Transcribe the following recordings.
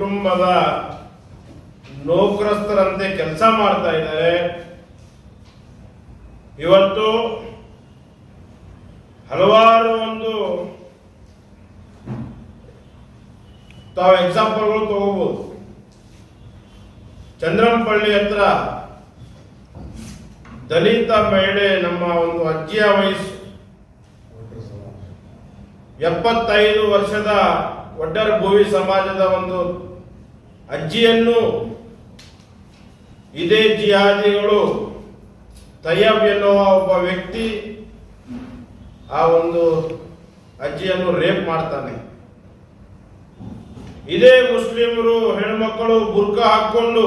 ಕುಟುಂಬದ ನೌಕರಸ್ಥರಂತೆ ಕೆಲಸ ಮಾಡ್ತಾ ಇದ್ದಾರೆ. ಇವತ್ತು ಹಲವಾರು ಒಂದು ತಾವು ಎಕ್ಸಾಂಪಲ್ಗಳು ತಗೋಬಹುದು ಚಂದ್ರಂಪಳ್ಳಿ ಹತ್ರ ದಲಿತ ಮಹಿಳೆ ನಮ್ಮ ಒಂದು ಅಜ್ಜಿಯ ವಯಸ್ಸು. ಎಪ್ಪತ್ತೈದು ವರ್ಷದ ಒಡ್ಡರ ಭೂವಿ ಸಮಾಜದ ಒಂದು ಅಜ್ಜಿಯನ್ನು ಇದೇ ಜಿಹಾದಿಗಳು ತಯ್ಯಬ್ ಎನ್ನುವ ಒಬ್ಬ ವ್ಯಕ್ತಿ ಆ ಒಂದು ಅಜ್ಜಿಯನ್ನು ರೇಪ್ ಮಾಡ್ತಾನೆ. ಇದೇ ಮುಸ್ಲಿಮರು ಹೆಣ್ಮಕ್ಕಳು ಬುರ್ಕ ಹಾಕೊಂಡು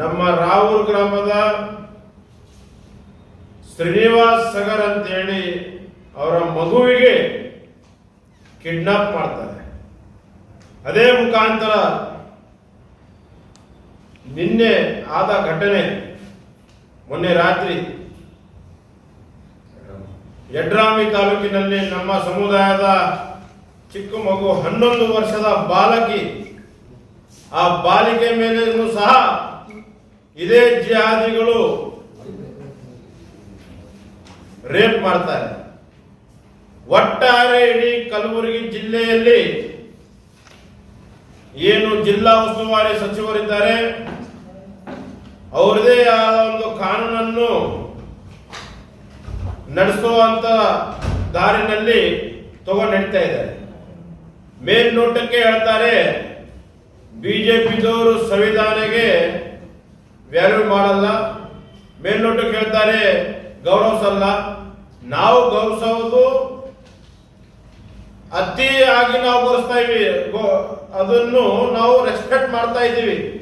ನಮ್ಮ ರಾವೂರ್ ಗ್ರಾಮದ ಶ್ರೀನಿವಾಸ್ ಸಗರ್ ಅಂತೇಳಿ ಅವರ ಮಗುವಿಗೆ ಕಿಡ್ನಾಪ್ ಮಾಡ್ತಾರೆ. ಅದೇ ಮುಖಾಂತರ ನಿನ್ನೆ ಆದ ಘಟನೆ ಮೊನ್ನೆ ರಾತ್ರಿ ಯಡ್ರಾಮಿ ತಾಲೂಕಿನಲ್ಲಿ ನಮ್ಮ ಸಮುದಾಯದ ಚಿಕ್ಕ ಮಗು ಹನ್ನೊಂದು ವರ್ಷದ ಬಾಲಕಿ ಆ ಬಾಲಿಕೆ ಮೇಲೆಯೂ ಸಹ ಇದೇ ಜಿಹಾದಿಗಳು ರೇಪ್ ಮಾಡ್ತಾರೆ. ಒಟ್ಟಾರೆ ಇಡೀ ಕಲಬುರಗಿ ಜಿಲ್ಲೆಯಲ್ಲಿ ಏನು ಜಿಲ್ಲಾ ಉಸ್ತುವಾರಿ ಸಚಿವರಿದ್ದಾರೆ, ಅವರದೇ ಆದ ಒಂದು ಕಾನೂನನ್ನು ನಡೆಸುವಂತ ದಾರಿನಲ್ಲಿ ತಗೊಂಡು ನಡೀತಾ ಇದ್ದಾರೆ ಮೇಲ್ನೋಟಕ್ಕೆ ಹೇಳ್ತಾರೆ, ಬಿಜೆಪಿದವರು ಸಂವಿಧಾನಕ್ಕೆ ವ್ಯಾಲ್ಯೂ ಮಾಡಲ್ಲ. ಮೇಲ್ನೋಟಕ್ಕೆ ಹೇಳ್ತಾರೆ, ಗೌರವಿಸಲ್ಲ. ನಾವು ಗೌರವಿಸೋದು ಅತಿ ಆಗಿ ನಾವು ಬರ್ಸ್ತಾ ಗೋ- ಅದನ್ನು ನಾವು ರೆಸ್ಪೆಕ್ಟ್ ಮಾಡ್ತಾ ಇದ್ದೀವಿ.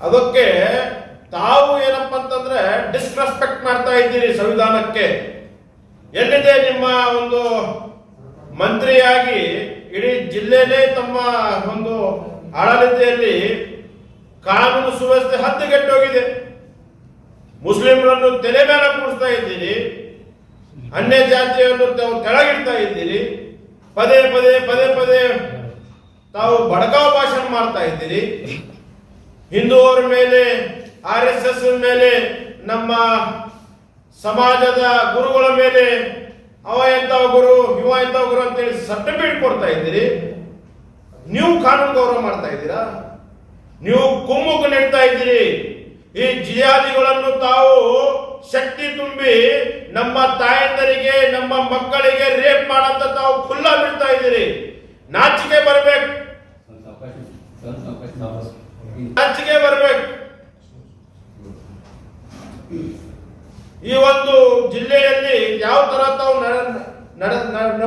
ಅದಕ್ಕೆ ತಾವು ಏನಪ್ಪ ಅಂತಂದ್ರೆ ಡಿಸ್ರೆಸ್ಪೆಕ್ಟ್ ಮಾಡ್ತಾ ಇದ್ದೀರಿ ಸಂವಿಧಾನಕ್ಕೆ. ಎಲ್ಲಿದೆ ನಿಮ್ಮ ಒಂದು ಮಂತ್ರಿಯಾಗಿ ಇಡೀ ಜಿಲ್ಲೆನೇ ತಮ್ಮ ಒಂದು ಆಡಳಿತೆಯಲ್ಲಿ ಕಾನೂನು ಸುವ್ಯವಸ್ಥೆ ಹದ್ದುಗೆಟ್ಟೋಗಿದೆ. ಮುಸ್ಲಿಮರನ್ನು ತಲೆ ಮೇಲೆ ಕೂಡಿಸ್ತಾ ಇದ್ದೀರಿ. ಅನ್ಯ ಜಾತಿಯನ್ನು ತಾವು ಕೆಳಗಿಡ್ತಾ ಇದ್ದೀರಿ. ಪದೇ ಪದೇ ಪದೇ ಪದೇ ತಾವು ಬಡಕಾವ್ ಭಾಷಣ ಮಾಡ್ತಾ ಇದ್ದೀರಿ. ಹಿಂದೂವರ ಮೇಲೆ, ಆರ್ ಎಸ್ ಎಸ್ ಮೇಲೆ, ನಮ್ಮ ಸಮಾಜದ ಗುರುಗಳ ಮೇಲೆ, ಅವ ಎಂತ ಗುರು, ಇವ ಎಂತ ಗುರು ಅಂತೇಳಿ ಸರ್ಟಿಫಿಕೇಟ್ ಕೊಡ್ತಾ ಇದ್ದೀರಿ. ನೀವು ಕಾನೂನು ಗೌರವ ಮಾಡ್ತಾ ಇದ್ದೀರಾ? ನೀವು ಕುಮ್ಮುಖ ನೆಡ್ತಾ ಇದ್ದೀರಿ. ಈ ಜಿಯಾದಿಗಳನ್ನು ತಾವು ಶಕ್ತಿ ತುಂಬಿ ನಮ್ಮ ತಾಯಂದರಿಗೆ, ನಮ್ಮ ಮಕ್ಕಳಿಗೆ ರೇಪ್ ಮಾಡಂತ ತಾವು ಖುಲ್ಲ ಬಿಡ್ತಾ ಇದ್ದೀರಿ. ನಾಚಿಕೆ ಬರ್ಬೇಕು. ನಾಚಿಕೆ ಬರ್ಬೇಕು. ಈ ಒಂದು ಜಿಲ್ಲೆಯಲ್ಲಿ ಯಾವ ತರ ತಾವು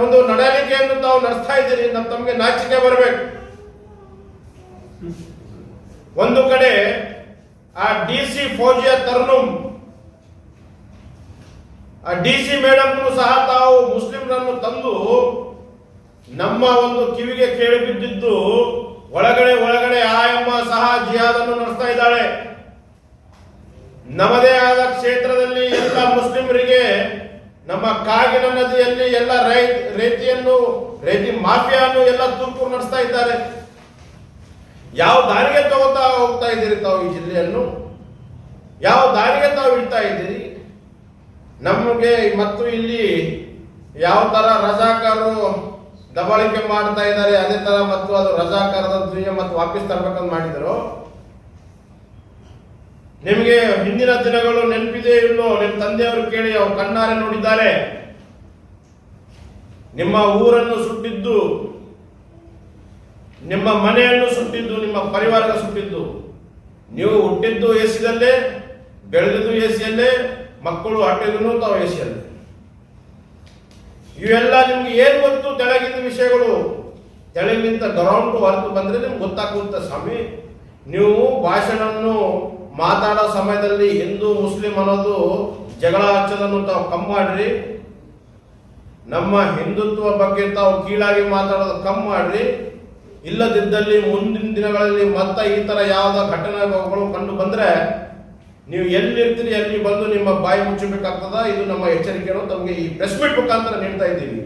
ಒಂದು ನಡವಳಿಕೆಯನ್ನು ತಾವು ನಡೆಸ್ತಾ ಇದ್ದೀರಿ ನಮ್ಮ ತಮಗೆ ನಾಚಿಕೆ ಬರಬೇಕು. ಒಂದು ಕಡೆ ಆ ಡಿ ಸಿ ಫೌಜಿಯ ತರುಣಂ. ಆ ಡಿ ಸಿ ಮೇಡಮ್ ಸಹ ತಾವು ಮುಸ್ಲಿಮರನ್ನು ತಂದು ನಮ್ಮ ಒಂದು ಕಿವಿಗೆ ಕೇಳಿ ಬಿದ್ದಿದ್ದು ಒಳಗಡೆ ಒಳಗಡೆ ಆ ಎಂಬ ಸಹ ಜಿಹಾದನ್ನು ನಡೆಸ್ತಾ ಇದ್ದಾಳೆ. ನಮ್ಮದೇ ಆದ ಕ್ಷೇತ್ರದಲ್ಲಿ ಎಲ್ಲ ಮುಸ್ಲಿಮರಿಗೆ ನಮ್ಮ ಕಾಗಿನ ನದಿಯಲ್ಲಿ ಎಲ್ಲ ರೈ ರೇತಿಯನ್ನು, ರೇತಿ ಮಾಫಿಯಾನು ಎಲ್ಲ ತುರ್ಪು ನಡೆಸ್ತಾ ಇದ್ದಾರೆ. ಯಾವ ದಾರಿಗೆ ತಗೋತಾ ಹೋಗ್ತಾ ಇದ್ದೀರಿ ತಾವು ಈ ಜಿಲ್ಲೆಯನ್ನು? ಯಾವ ದಾರಿಗೆ ತಾವು ಇಡ್ತಾ ಇದ್ದೀರಿ? ನಮಗೆ ಮತ್ತು ಇಲ್ಲಿ ಯಾವ ತರ ರಜಾಕಾರರು ದಬಾಳಿಕೆ ಮಾಡ್ತಾ ಇದ್ದಾರೆ, ಅದೇ ತರ ಮತ್ತು ಅದು ರಜಾಕಾರದ ಧ್ವನಿಯ ಮತ್ತು ವಾಪಸ್ ತರಬೇಕಂತ ಮಾಡಿದರು. ನಿಮಗೆ ಹಿಂದಿನ ದಿನಗಳು ನೆನಪಿದೆ ಇಲ್ಲೋ ನಿಮ್ಮ ತಂದೆಯವರು ಕೇಳಿ, ಅವರು ಕಣ್ಣಾರೆ ನೋಡಿದ್ದಾರೆ. ನಿಮ್ಮ ಊರನ್ನು ಸುಟ್ಟಿದ್ದು ನಿಮ್ಮ ಮನೆಯನ್ನು ಸುಟ್ಟಿದ್ದು, ನಿಮ್ಮ ಪರಿವಾರ ಸುಟ್ಟಿದ್ದು. ನೀವು ಹುಟ್ಟಿದ್ದು ಎಸಿದಲ್ಲೇ ಬೆಳೆದಿದ್ದು ಎಸಿಯಲ್ಲೇ, ಮಕ್ಕಳು ಹಟ್ಟಿದ್ರು ತಾವು ಎಸಿಯಲ್ಲೇ. ಇವೆಲ್ಲ ನಿಮ್ಗೆ ಏನು ಗೊತ್ತು? ತೆಳಗಿನ ವಿಷಯಗಳು. ತೆಳಗಿಂತ ಗ್ರೌಂಡ್ ಹೊರತು ಬಂದ್ರೆ ನಿಮ್ಗೆ ಗೊತ್ತಾಗುವಂತ ಸ್ವಾಮಿ, ನೀವು ಭಾಷಣವನ್ನು ಮಾತಾಡೋ ಸಮಯದಲ್ಲಿ ಹಿಂದೂ, ಮುಸ್ಲಿಂ ಅನ್ನೋದು ಜಗಳ ಹಚ್ಚೋದನ್ನು ತಾವು ಕಮ್ಮಿ ಮಾಡ್ರಿ ನಮ್ಮ ಹಿಂದುತ್ವ ಬಗ್ಗೆ ತಾವು ಕೀಳಾಗಿ ಮಾತಾಡೋದು ಕಮ್ಮಿ ಮಾಡ್ರಿ ಇಲ್ಲದಿದ್ದಲ್ಲಿ ಮುಂದಿನ ದಿನಗಳಲ್ಲಿ ಮತ್ತೆ ಈ ತರ ಯಾವ್ದ ಘಟನೆಗಳು ಕಂಡು ಬಂದ್ರೆ ನೀವು ಎಲ್ಲಿರ್ತೀರಿ ಎಲ್ಲಿ ಬಂದು ನಿಮ್ಮ ಬಾಯಿ ಮುಚ್ಚಬೇಕಾಗ್ತದ, ಇದು ನಮ್ಮ ಎಚ್ಚರಿಕೆಯನ್ನು ತಮಗೆ ಈ ಪ್ರೆಸ್ ಮೀಟ್ ಮುಖಾಂತರ ನೀಡ್ತಾ ಇದ್ದೀವಿ